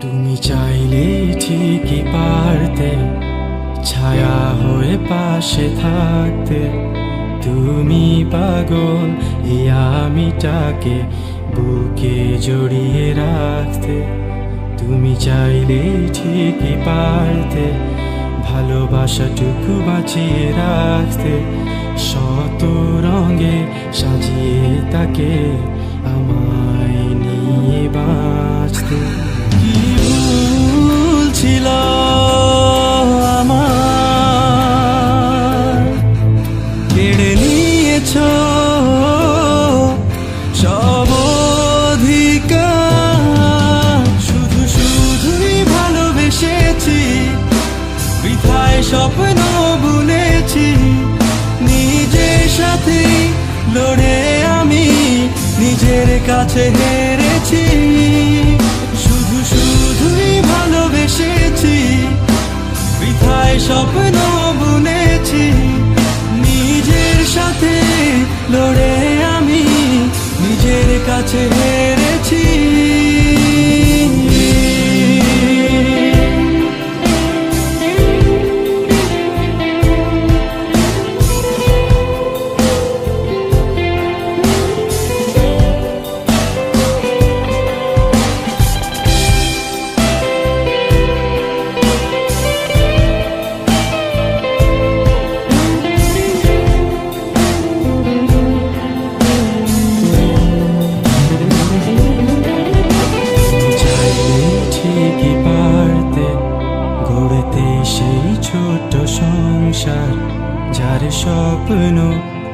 তুমি চাইলে ঠিকই পারতে, ছায়া হয়ে পাশে থাকতে। তুমি পাগল আমি আমিটাকে বুকে জড়িয়ে রাখতে। তুমি চাইলে ঠিকই পারতে, ভালোবাসাটুকু বাঁচিয়ে রাখতে। শত রঙে সাজিয়ে তাকে আমায় নিয়ে বাঁচতে। ছিল আমার। কেড়ে নিয়েছ শুধু শুধুই ভালোবেসেছি স্বপ্ন বুনেছি। নিজের সাথে লড়ে আমি, নিজের কাছে হেরেছি। স্বপ্ন বুনেছি নিজের সাথে লড়ে আমি নিজের কাছে হেরেছি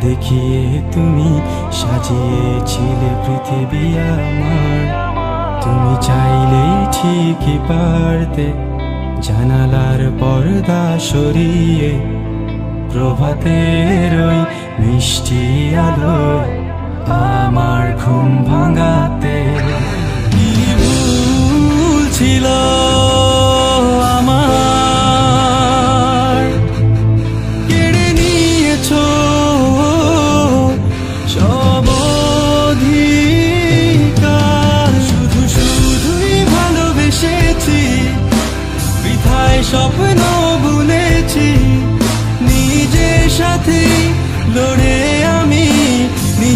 দেখিয়ে তুমি সাজিয়েছিলে পৃথিবী আমার। তুমি চাইলেই ঠিকই পারতে, জানালার পর্দা সরিয়ে প্রভাতের ওই মিষ্টি আলো আমার ঘুম ভাঙাতে। ভুল ছিল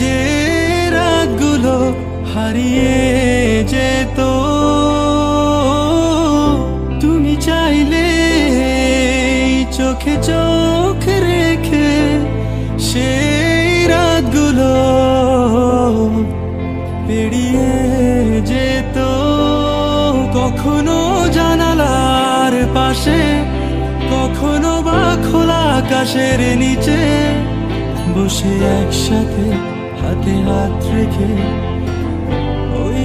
যে রাতগুলো হারিয়ে যেত। তুমি চাইলে চোখে চোখ রেখে সেই রাতগুলো পেরিয়ে যেত। কখনো জানালার পাশে, কখনো বা খোলা আকাশের নিচে বসে একসাথে হাতে হাত রেখে ওই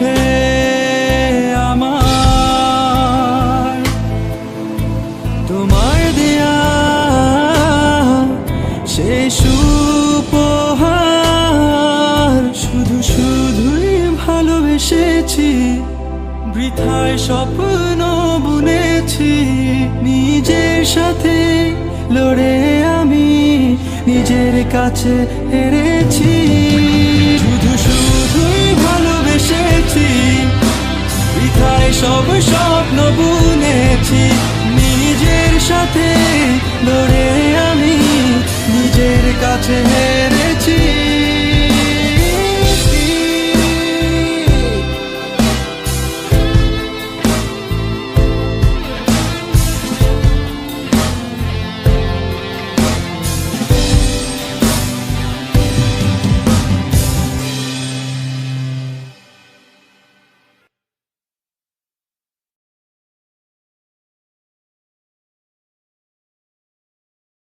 চোখে আমার। তোমার দেয়া শেষ উপহার শুধু শুধুই ভালোবেসেছি, বৃথায় স্বপ্ন বুনেছি, নিজের সাথে লড়ে আমি নিজের কাছে হেরেছি। ভালোবেসেছি বৃথায় সব স্বপ্ন বুনেছি। নিজের সাথে লড়ে আমি নিজের কাছে হেরে